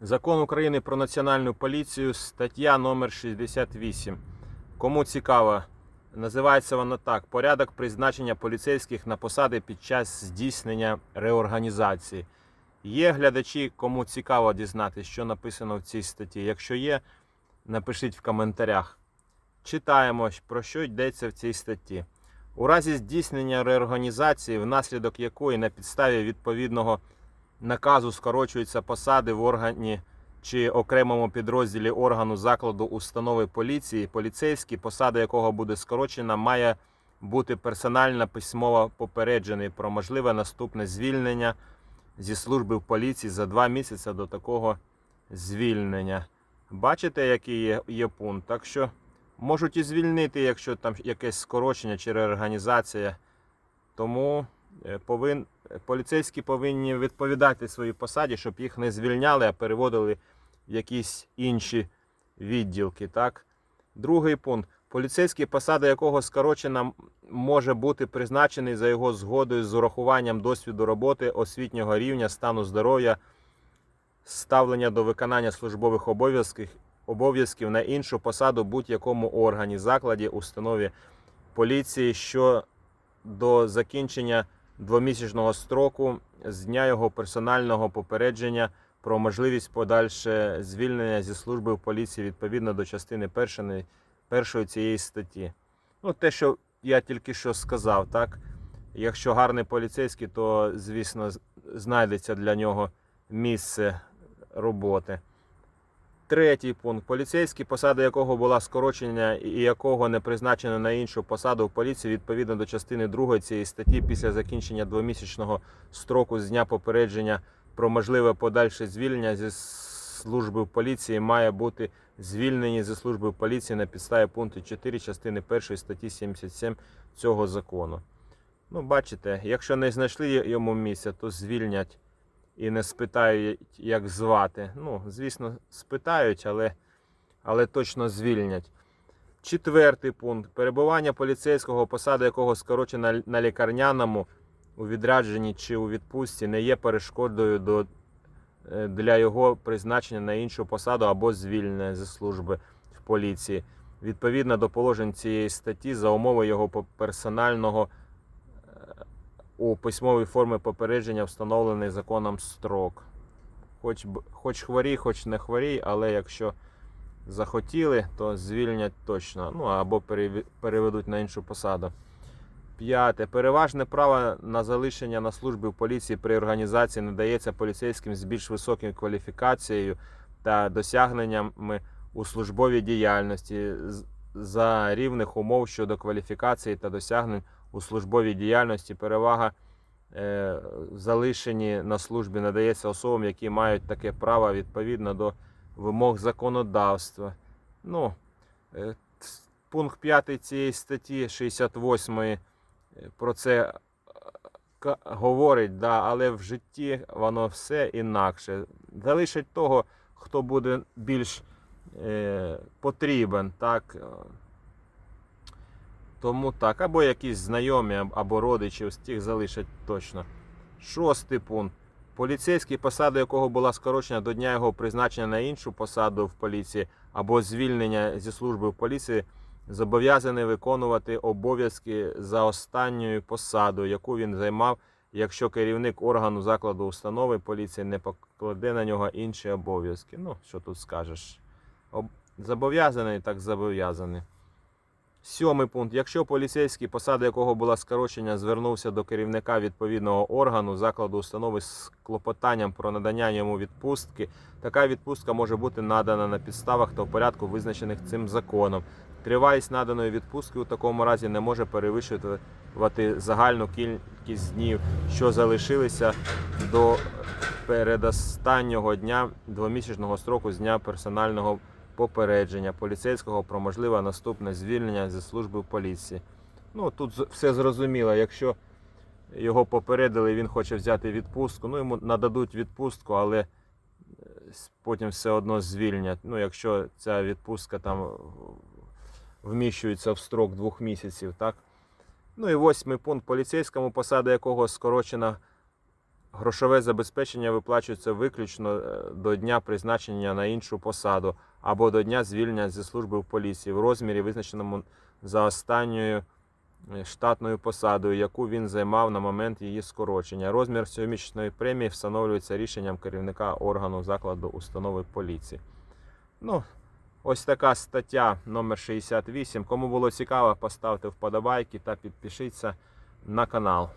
Закон України про національну поліцію, стаття номер 68. Кому цікаво, називається вона так: порядок призначення поліцейських на посади під час здійснення реорганізації. Є глядачі, кому цікаво дізнатися, що написано в цій статті. Якщо є, напишіть в коментарях. Читаємо, про що йдеться в цій статті. У разі здійснення реорганізації, внаслідок якої на підставі відповідного наказу скорочуються посади в органі чи окремому підрозділі органу закладу установи поліції, поліцейський, посада якого буде скорочена, має бути персонально письмово попереджений про можливе наступне звільнення зі служби в поліції за два місяці до такого звільнення. Бачите, який є, є пункт? Так що можуть і звільнити, якщо там якесь скорочення чи реорганізація. Тому е, повин, поліцейські повинні відповідати своїй посаді, щоб їх не звільняли, а переводили в якісь інші відділки. Так? Другий пункт. Поліцейський, посада якого скорочена, може бути призначений за його згодою з урахуванням досвіду роботи, освітнього рівня, стану здоров'я, ставлення до виконання службових обов'язків, обов'язків на іншу посаду будь-якому органі, закладі, установі поліції, що до закінчення двомісячного строку з дня його персонального попередження про можливість подальше звільнення зі служби в поліції відповідно до частини першої, першої цієї статті. Ну, те, що я тільки що сказав, так? Якщо гарний поліцейський, то, звісно, знайдеться для нього місце роботи. Третій пункт. Поліцейський, посада якого була скорочена і якого не призначено на іншу посаду в поліції відповідно до частини 2 цієї статті після закінчення двомісячного строку з дня попередження про можливе подальше звільнення зі служби в поліції має бути звільнені зі служби в поліції на підставі пункту 4 частини 1 статті 77 цього закону. Ну, бачите, якщо не знайшли йому місця, то звільнять і не спитають, як звати. Ну, звісно, спитають, але, але точно звільнять. Четвертий пункт. Перебування поліцейського, посада якого скорочена на лікарняному у відрядженні чи у відпустці, не є перешкодою до, е, для його призначення на іншу посаду або звільнення зі служби в поліції. Відповідно до положень цієї статті, за умови його персонального у письмовій формі попередження встановлений законом строк. Хоч, хоч хворій, хоч не хворій, але якщо захотіли, то звільнять точно. Ну або переведуть на іншу посаду. П'яте. Переважне право на залишення на службі в поліції при організації надається поліцейським з більш високою кваліфікацією та досягненнями у службовій діяльності за рівних умов щодо кваліфікації та досягнень у службовій діяльності. Перевага е, в залишенні на службі надається особам, які мають таке право відповідно до вимог законодавства. Ну, е, пункт 5 цієї статті 68 е, про це е, говорить, да, але в житті воно все інакше. Залишить того, хто буде більш е, потрібен, так. Тому так, або якісь знайомі, або родичі, ось тих залишать точно. Шостий пункт. Поліцейський, посада якого була скорочена до дня його призначення на іншу посаду в поліції або звільнення зі служби в поліції, зобов'язаний виконувати обов'язки за останньою посадою, яку він займав, якщо керівник органу закладу установи поліції не покладе на нього інші обов'язки. Ну, що тут скажеш? Об- Зобов'язаний, так зобов'язаний. Сьомий пункт. Якщо поліцейський, посада якого була скорочення, звернувся до керівника відповідного органу закладу установи з клопотанням про надання йому відпустки, така відпустка може бути надана на підставах та в порядку, визначених цим законом. Тривалість наданої відпустки у такому разі не може перевищувати загальну кількість днів, що залишилися до передостаннього дня двомісячного строку з дня персонального попередження поліцейського про можливе наступне звільнення зі служби в поліції. Ну тут все зрозуміло. Якщо його попередили, він хоче взяти відпустку, ну йому нададуть відпустку, але е, потім все одно звільнять. Ну, якщо ця відпустка там вміщується в строк двох місяців, так? Ну і восьмий пункт поліцейському, посада якого скорочена Грошове забезпечення виплачується виключно е, до дня призначення на іншу посаду або до дня звільнення зі служби в поліції в розмірі, визначеному за останньою е, штатною посадою, яку він займав на момент її скорочення. Розмір щомісячної премії встановлюється рішенням керівника органу закладу установи поліції. Ну, ось така стаття номер 68. Кому було цікаво, поставте вподобайки та підпишіться на канал.